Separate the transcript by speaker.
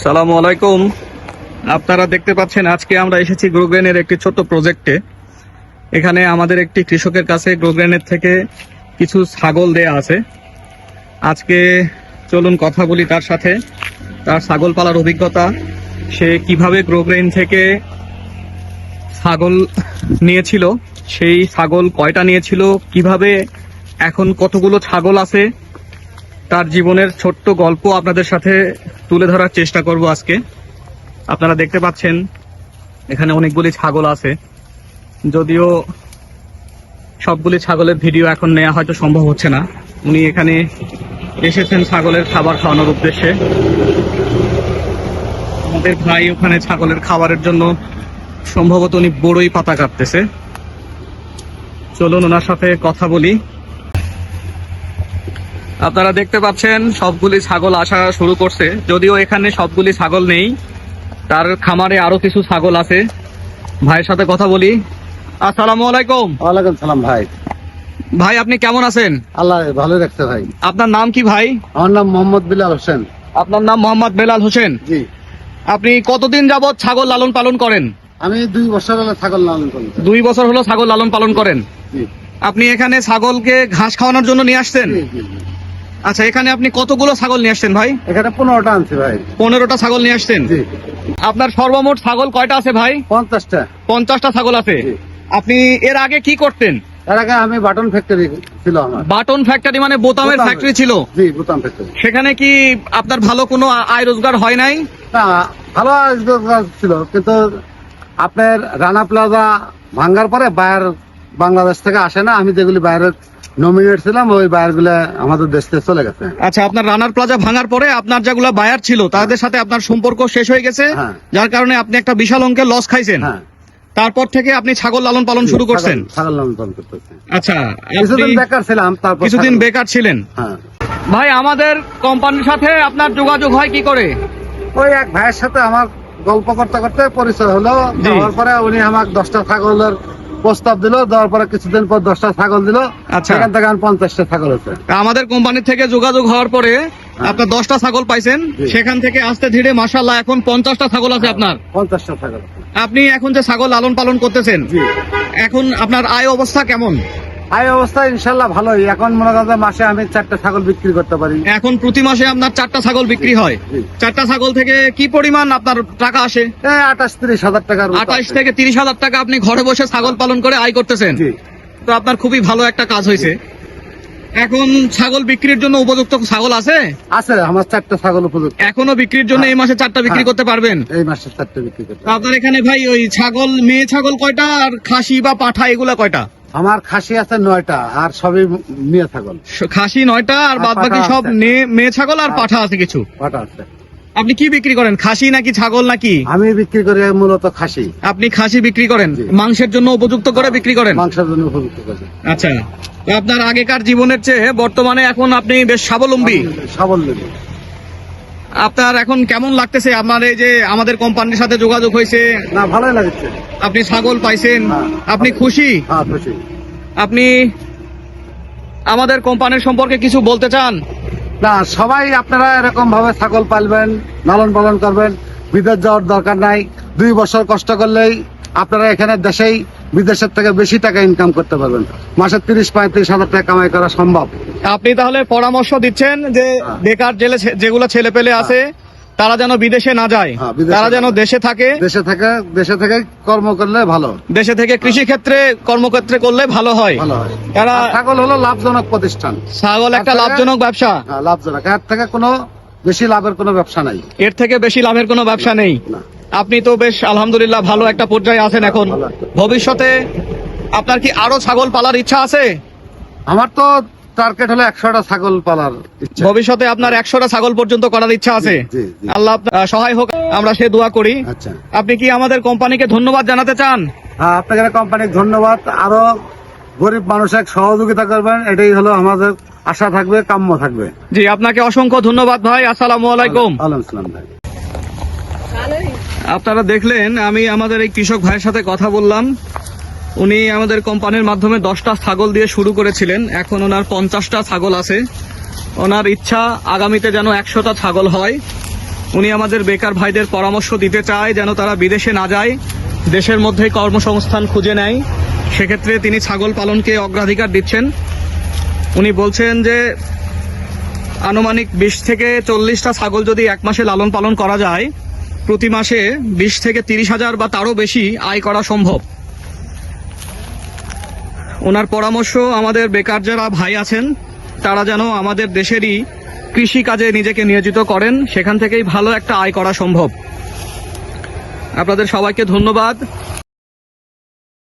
Speaker 1: সালামু আলাইকুম। আপনারা দেখতে পাচ্ছেন, আজকে আমরা এসেছি গ্রোগ্রেনের একটি ছোট্ট প্রজেক্টে। এখানে আমাদের একটি কৃষকের কাছে গ্রোগ্রেনের থেকে কিছু ছাগল দেয়া আছে। আজকে চলুন কথা বলি তার সাথে। তার ছাগল পালার অভিজ্ঞতা, সে কীভাবে গ্রোগ্রেন থেকে ছাগল নিয়েছিল, সেই ছাগল কয়টা নিয়েছিল, কীভাবে, এখন কতগুলো ছাগল আছে তার জীবনের ছোট্ট গল্প আপনাদের সাথে তুলে ধরার চেষ্টা করব আজকে। আপনারা দেখতে পাচ্ছেন, এখানে অনেকগুলি ছাগল আছে। যদিও সবগুলি ছাগলের ভিডিও এখন নেওয়া হয়তো সম্ভব হচ্ছে না। উনি এখানে এসেছেন ছাগলের খাবার খাওয়ানোর উদ্দেশ্যে। আমাদের ভাই ওখানে ছাগলের খাবারের জন্য সম্ভবত উনি বড়ই পাতা কাটতেছে। চলুন ওনার সাথে কথা বলি। আপনারা দেখতে পাচ্ছেন সবগুলি ছাগল আসা শুরু করছে। যদিও এখানে সবগুলি ছাগল নেই তার খামারে আরও কিছু ছাগল আছে। ভাইয়ের সাথে কথা বলি। আসসালামু আলাইকুম।
Speaker 2: ওয়ালাইকুম সালাম ভাই।
Speaker 1: ভাই আপনি কেমন আছেন?
Speaker 2: আল্লাহ ভালো রাখছে ভাই।
Speaker 1: আপনার নাম কি ভাই?
Speaker 2: আমার নাম মোহাম্মদ বিলাল হোসেন।
Speaker 1: আপনার নাম মোহাম্মদ বেলাল হোসেন?
Speaker 2: জি।
Speaker 1: আপনি কতদিন যাবত ছাগল লালন পালন করেন?
Speaker 2: আমি দুই বছর হলো ছাগল লালন করি।
Speaker 1: দুই বছর হলো ছাগল লালন পালন করেন?
Speaker 2: জি।
Speaker 1: আপনি এখানে ছাগলকে ঘাস খাওয়ানোর জন্য নিয়ে আসছেন। আচ্ছা এখানে আপনি কতগুলো ছাগল নিয়ে আসছেন ভাই?
Speaker 2: এখানে পনেরোটা আনছি ভাই।
Speaker 1: পনেরোটা ছাগল নিয়ে আসছেন?
Speaker 2: জি।
Speaker 1: আপনার সর্বমোট ছাগল কয়টা আছে ভাই?
Speaker 2: পঞ্চাশটা।
Speaker 1: পঞ্চাশটা ছাগল আছে। আপনি এর আগে কি করতেন?
Speaker 2: এর আগে আমি বাটন ফ্যাক্টরি ছিল আমার।
Speaker 1: বাটন ফ্যাক্টরি মানে বোতামের ফ্যাক্টরি ছিল?
Speaker 2: জি বুতাম ফ্যাক্টরি
Speaker 1: সেখানে কি আপনার ভালো কোনো আয় রোজগার হয় নাই?
Speaker 2: না ভালো রোজগার ছিল কিন্তু আপনার রানা প্লাজা ভাঙ্গার পরে বায়ার বাংলাদেশ থেকে আসে না আমি যেগুলি বাইরের নমিনেট ছিলাম ওই বায়ারগুলা আমাদের দেশ থেকে চলে গেছে।
Speaker 1: আচ্ছা আপনার রানার প্লাজা ভাঙার পরে আপনার যেগুলো বায়ার ছিল তাদের সাথে আপনার সম্পর্ক শেষ হয়ে গেছে
Speaker 2: হ্যাঁ।
Speaker 1: যার কারণে আপনি একটা বিশাল অঙ্কের লস খাইছেন।
Speaker 2: হ্যাঁ।
Speaker 1: তারপর থেকে আপনি ছাগল লালন পালন শুরু করছেন।
Speaker 2: ছাগল- লালন পালন করতেছে
Speaker 1: আচ্ছা
Speaker 2: কিছুদিন বেকার ছিলাম তারপর
Speaker 1: কিছুদিন বেকার ছিলেন।
Speaker 2: হ্যাঁ।
Speaker 1: ভাই আমাদের কোম্পানির সাথে আপনার যোগাযোগ হয় কি করে?
Speaker 2: ওই এক ভাইয়ের সাথে আমার গল্প করতে করতে পরিচয় হলো
Speaker 1: জি।
Speaker 2: হওয়ার পরে উনি আমাকে দশটা ছাগলের প্রস্তাব দিল দেওয়ার পরে কিছুদিন পর দশটা ছাগল দিল।
Speaker 1: আচ্ছা।
Speaker 2: সেখান থেকে পঞ্চাশটা ছাগল হচ্ছে
Speaker 1: আমাদের কোম্পানি থেকে যোগাযোগ হওয়ার পরে আপনার দশটা ছাগল পাইছেন সেখান থেকে আস্তে ধীরে মাসাল্লাহ এখন পঞ্চাশটা ছাগল আছে আপনার।
Speaker 2: পঞ্চাশটা ছাগল
Speaker 1: আপনি এখন যে ছাগল লালন পালন করতেছেন এখন আপনার আয় অবস্থা কেমন?
Speaker 2: আয় অবস্থা ইনশাল্লাহ ভালোই। এখন মনে করেন মাসে আমি চারটা ছাগল বিক্রি করতে পারি।
Speaker 1: এখন প্রতি মাসে আপনার চারটা ছাগল বিক্রি হয়। চারটা ছাগল থেকে কি পরিমাণ আপনার টাকা আসে?
Speaker 2: আঠাশ তিরিশ হাজার মতো
Speaker 1: আঠাশ থেকে তিরিশ হাজার টাকা আপনি ঘরে বসে ছাগল পালন করে আয় করতেছেন। তো আপনার খুবই ভালো একটা কাজ হয়েছে। এখন ছাগল বিক্রির জন্য উপযুক্ত ছাগল আছে?
Speaker 2: আছে আমার চারটা ছাগল উপযুক্ত।
Speaker 1: এখনও বিক্রির জন্য এই মাসে চারটা বিক্রি
Speaker 2: হ্যাঁ।
Speaker 1: করতে পারবেন?
Speaker 2: এই মাসে চারটা বিক্রি করতে
Speaker 1: আপনার এখানে ভাই ওই ছাগল মেয়ে ছাগল কয়টা? আর খাসি বা পাঠা এগুলা কয়টা?
Speaker 2: আমার খাসি আছে নয়টা আর সবই মেয়ে ছাগল।
Speaker 1: খাসি নয়টা আর বাদ বাকি সব মেয়ে ছাগল আর
Speaker 2: হ্যাঁ।
Speaker 1: পাঠা আছে কিছু?
Speaker 2: কটা আছে।
Speaker 1: আপনি কি বিক্রি করেন খাসি নাকি ছাগল নাকি?
Speaker 2: আমি বিক্রি করি মূলত খাসি।
Speaker 1: আপনি খাসি বিক্রি করেন মাংসের জন্য উপযুক্ত করে বিক্রি করেন?
Speaker 2: মাংসের জন্য উপযুক্ত করে।
Speaker 1: আচ্ছা। আপনার আগেকার জীবনের চেয়ে বর্তমানে এখন আপনি বেশ স্বাবলম্বী।
Speaker 2: স্বাবলম্বী।
Speaker 1: আপনার এখন কেমন লাগতেছে? আপনার এই যে আমাদের কোম্পানির সাথে যোগাযোগ হয়েছে।
Speaker 2: না ভালোই লাগছে।
Speaker 1: আপনি ছাগল পাইছেন।
Speaker 2: হ্যাঁ।
Speaker 1: আপনি খুশি?
Speaker 2: হ্যাঁ খুশি।
Speaker 1: আপনি আমাদের কোম্পানির সম্পর্কে কিছু বলতে চান?
Speaker 2: না সবাই আপনারা এরকম ভাবে ছাগল পালবেন লালন পালন করবেন। বিদেশ যাওয়ার দরকার নাই। দুই বছর কষ্ট করলেই আপনারা এখানে দেশেই বিদেশের থেকে বেশি টাকা ইনকাম করতে পারবেন। মাসে তিরিশ পঁয়ত্রিশ হাজার টাকা কামাই করা সম্ভব।
Speaker 1: আপনি তাহলে পরামর্শ দিচ্ছেন যে
Speaker 2: হ্যাঁ।
Speaker 1: বেকার জেলে যেগুলো ছেলে পেলে আছে তারা যেন বিদেশে না যায়
Speaker 2: হ্যাঁ,
Speaker 1: তারা যেন দেশে থাকে।
Speaker 2: দেশে থেকে দেশে থেকে কর্ম করলে ভালো।
Speaker 1: দেশে থেকে কৃষি ক্ষেত্রে কর্মক্ষেত্রে করলে ভালো হয়।
Speaker 2: হয়। আর ছাগল হলো লাভজনক প্রতিষ্ঠান।
Speaker 1: ছাগল একটা
Speaker 2: তারা-
Speaker 1: লাভজনক ব্যবসা।
Speaker 2: হ্যাঁ, লাভজনক। এর থেকে কোনো বেশি লাভের কোনো ব্যবসা নাই।
Speaker 1: এর থেকে বেশি লাভের কোনো ব্যবসা নেই। আপনি তো বেশ আলহামদুলিল্লাহ ভালো একটা পর্যায়ে আছেন এখন। ভবিষ্যতে আপনার কি আরও ছাগল পালার ইচ্ছা আছে?
Speaker 2: আমার তো টার্গেট হলো একশোটা ছাগল পালার
Speaker 1: ভবিষ্যতে আপনার একশোটা ছাগল পর্যন্ত করার ইচ্ছা আছে। আল্লাহ সহায় হোক আমরা সে দোয়া করি।
Speaker 2: আচ্ছা।
Speaker 1: আপনি কি আমাদের কোম্পানিকে ধন্যবাদ জানাতে চান?
Speaker 2: আপনাকে কোম্পানির ধন্যবাদ। আরও গরিব মানুষের সহযোগিতা করবেন এটাই হলো আমাদের আশা থাকবে কাম্য থাকবে।
Speaker 1: জি আপনাকে অসংখ্য ধন্যবাদ ভাই। আসসালামু আলাইকুম।
Speaker 2: আলাইকুম ভাই।
Speaker 1: আপনারা দেখলেন, আমি আমাদের এই কৃষক ভাইয়ের সাথে কথা বললাম। উনি আমাদের কোম্পানির মাধ্যমে দশটা ছাগল দিয়ে শুরু করেছিলেন। এখন ওনার পঞ্চাশটা ছাগল আছে। ওনার ইচ্ছা আগামীতে যেন একশোটা ছাগল হয়। উনি আমাদের বেকার ভাইদের পরামর্শ দিতে চায় যেন তারা বিদেশে না যায়, দেশের মধ্যেই কর্মসংস্থান খুঁজে নেয়। সেক্ষেত্রে তিনি ছাগল পালনকে অগ্রাধিকার দিচ্ছেন। উনি বলছেন যে, আনুমানিক বিশ থেকে চল্লিশটা ছাগল যদি এক মাসে লালন পালন করা যায় প্রতি মাসে বিশ থেকে তিরিশ হাজার বা তারও বেশি আয় করা সম্ভব। ওনার পরামর্শ আমাদের বেকার যারা ভাই আছেন, তারা যেন আমাদের দেশেরই কৃষি কাজে নিজেকে নিয়োজিত করেন, সেখান থেকেই ভালো একটা আয় করা সম্ভব। আপনাদের সবাইকে ধন্যবাদ।